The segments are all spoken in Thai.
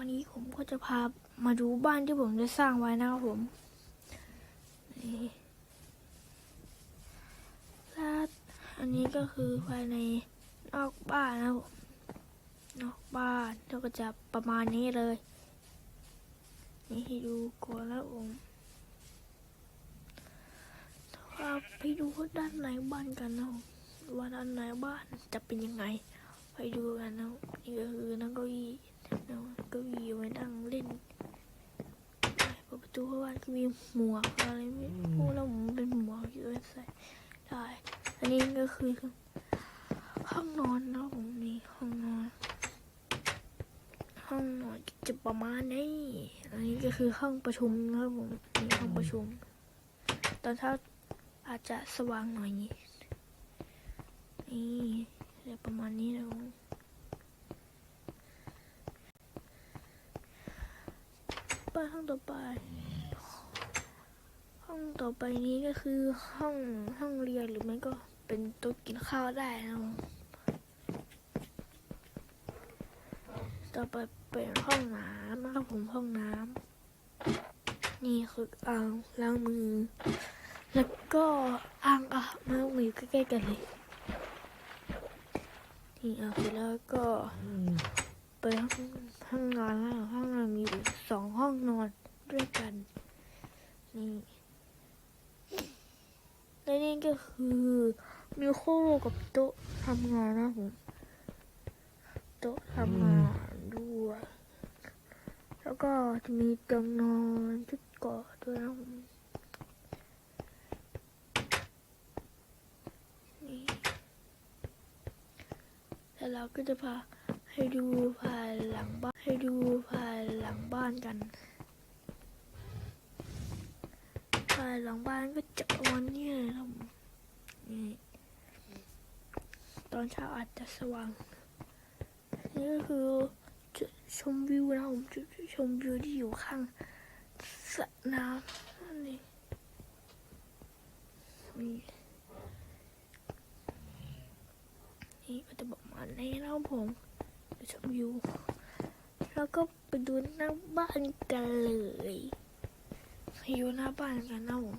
วันนี้ผมก็จะพามาดูบ้านที่ผมจะสร้างไว้นะครับผมนี่และอันนี้ก็คือภายในนอกบ้านนะครับผมนอกบ้านแล้วก็จะประมาณนี้เลย นี่ให้ดูก่อนแล้วผมครับไปดูด้านในบ้านกันนะครับว่าด้านในบ้านจะเป็นยังไง ไปดูกันนะครับนี่ก็คือนั่งเก้าอี้ นั่งเก้าอี้ไว้นั่งเล่นเปิดประตูเข้าบ้าก็มีหมวกอะไรไม่รู้แล้วผมเป็นหมวกที่ไว้ใส่ได้ อันนี้ก็คือห้องนอนนะผมนี่ห้องนอน ห้องนอนจะประมาณนี้อันนี้ก็คือห้องประชุมนะครับผมนี่ห้องประชุม ตอนเช้าอาจจะสว่างหน่อยนี่นี่ประมาณนี้นะผมไปห้อง ต่อไป ห้องต่อไปนี้ก็คือห้องห้องเรียนหรือไม่ก็เป็นโต๊ะกินข้าวได้นะต่อไปเป็นห้องน้ำนะครับผมห้องน้ำนี่คืออ่างล้างมือ แล้วก็อ่างอาบน้ำมือใกล้ๆกันเลยนี่เอาเสร็จแล้วก็ ไปห้องห้องนอนแล้วห้องนอนมีสองห้องนอนด้วยกัน นี่และนี่ก็คือมีคู่กับโต๊ะทำงานนะผมโต๊ะทำงานด้วย แล้วก็จะมีเตียงนอนชุดเกาะด้วยนะผมแล้วเราก็จะพา ให้ดูภายหลังบ้านให้ดูภายหลังบ้านกันภายหลังบ้านก็จะประมาณนี้เลยครับนี่ตอนเช้าอาจจะสว่างนี่ก็คือจุดชมวิวนะผมจุดชมวิวที่อยู่ข้างสระน้ำนั่นเองนี่นี่ก็จะประมาณนี้นะครับผม ชมวิวแล้วก็ไปดูหน้าบ้านกันเลยไปดูหน้าบ้านกันนะผม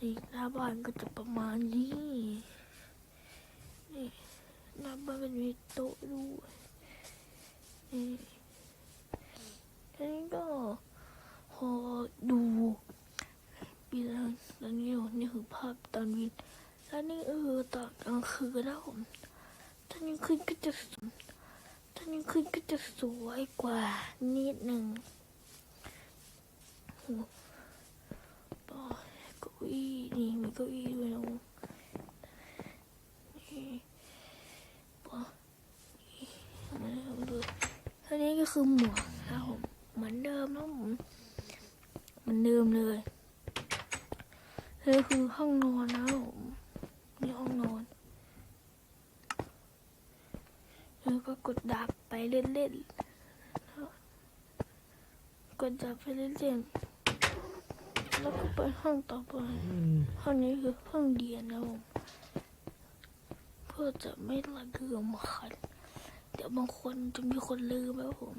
นี่หน้าบ้านก็จะประมาณนี้ นี่หน้าบ้านก็มีโต๊ะด้วยนี่อันนี้ก็พอดูปีแล้วแล้วนี่นี่คือภาพตอนวินแล้วนี่ก็คือตอนกลางคืนนะผม อนกลานก็จะสวยตอนกลางคืนก็จะสวยกว่านิดหนึ่งโอ้ปอเก้าอี้นี่มีเก้าอี้ด้วยนะผมนี่อันนี้ก็คือหมวกนะครับผมเหมือนเดิมนะผมเหมือนเดิมเลยนี่คือห้องนอนนะผมนี่ห้องนอน แล้วก็กดดับไปเล่นๆกดดับไปเล่นๆแล้วก็ไปห้องต่อไป ห้องนี้คือห้องเรียนนะผมเพื่อจะไม่ละเกือมขัดเดี๋ยวบางคนจะมีคนลืมแล้วผม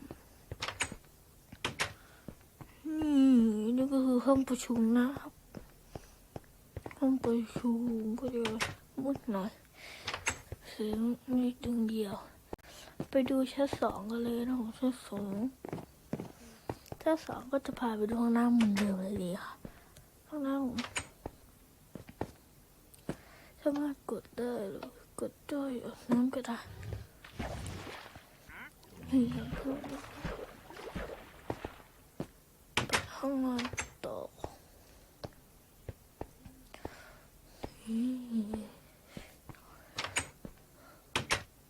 นี่นี่ก็คือห้องประชุมนะครับห้องประชุมก็จะมืดหน่อยเสียงมีดึงเดียว ไปดูชั้นสองกันเลยนะผมชั้นสองชั้นสองก็จะพาไปดูห้องน้ำเหมือนเดิมเลยดีค่ะห้องน้ำผมสามารถกดได้หรือกดได้อาบน้ำก็ได้นี่ครับเพื่อนไปห้องนอน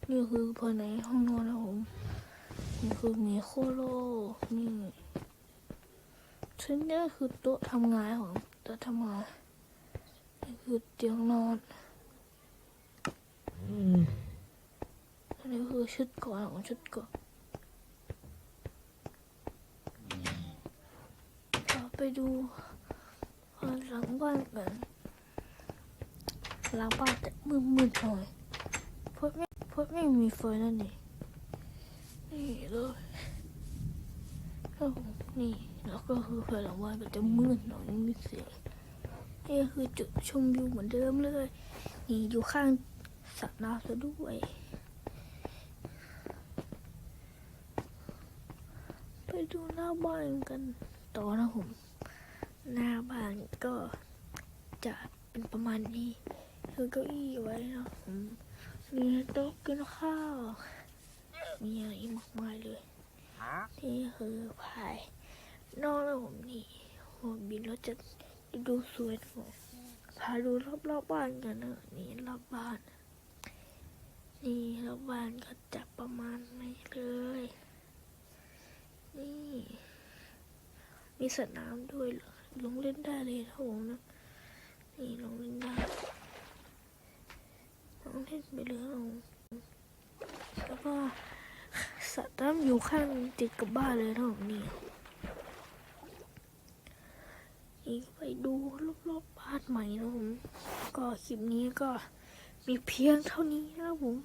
นี่ คือภายในห้องนอนนะผมนี่คือมีโคโลนี่ชิ้นนี้คือโต๊ะทำงานของโต๊ะทำงานนี่คือเตียงนอนอันนี้คือชุดก่อนของชุดก่อนไปดูหลังบ้านกันหลังบ้านแต่มืดๆหน่อย ราะไม่มีไฟนั่นเองนี่ นี่เลยครับผมนี่แล้วก็คือภายหลังบ้านก็จะมืดหน่อยไม่มีเสียงนี่คือจุดชมวิวเหมือนเดิมเลย นี่อยู่ข้างสระน้ำซะด้วยไปดูหน้าบ้านกันต่อนะผม หน้าบ้านก็จะเป็นประมาณนี้คือเก้าอี้ไว้นะผม มีโต๊ะกินข้าว มีอะไรอีกมากมายเลย นี่คือภายนอกแล้วผมนี่ผมบินแล้วจะดูสวยนะผมพาดูรอบรอบๆบ้านกันนะนี่รอบบ้าน นี่รอบบ้านก็จะประมาณนี้เลย นี่ มีสระน้ำด้วยเหรอลงเล่นได้เลยนะผมนะ นี่ลงเล่นได้ ลงเล่นไปเลยนะผมแล้วก็สระน้ำอยู่ข้างติดกับบ้านเลยนะผมนี่ยอีกไปดูรอบๆบ้านใหม่นะผมก็คลิปนี้ก็มีเพียงเท่านี้นะผม